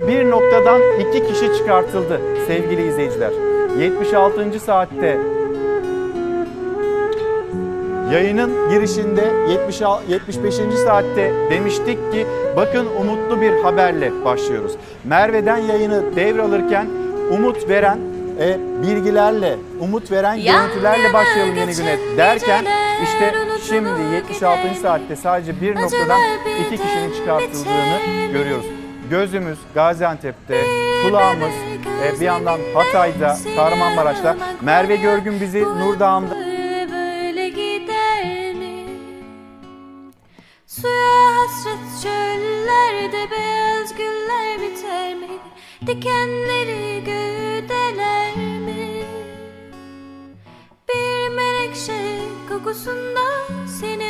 bir noktadan iki kişi çıkartıldı sevgili izleyiciler. 76. saatte Yayının girişinde 70, 75. saatte demiştik ki bakın umutlu bir haberle başlıyoruz. Merve'den yayını devralırken umut veren e, bilgilerle, umut veren görüntülerle başlayalım yeni güne derken işte şimdi 76. saatte sadece bir noktadan iki kişinin çıkartıldığını görüyoruz. Gözümüz Gaziantep'te, kulağımız e, bir yandan Hatay'da, Kahramanmaraş'ta. Merve Görgün bizi biter mi? Dikenleri göğdeler mi? Bir menekşe kokusunda seni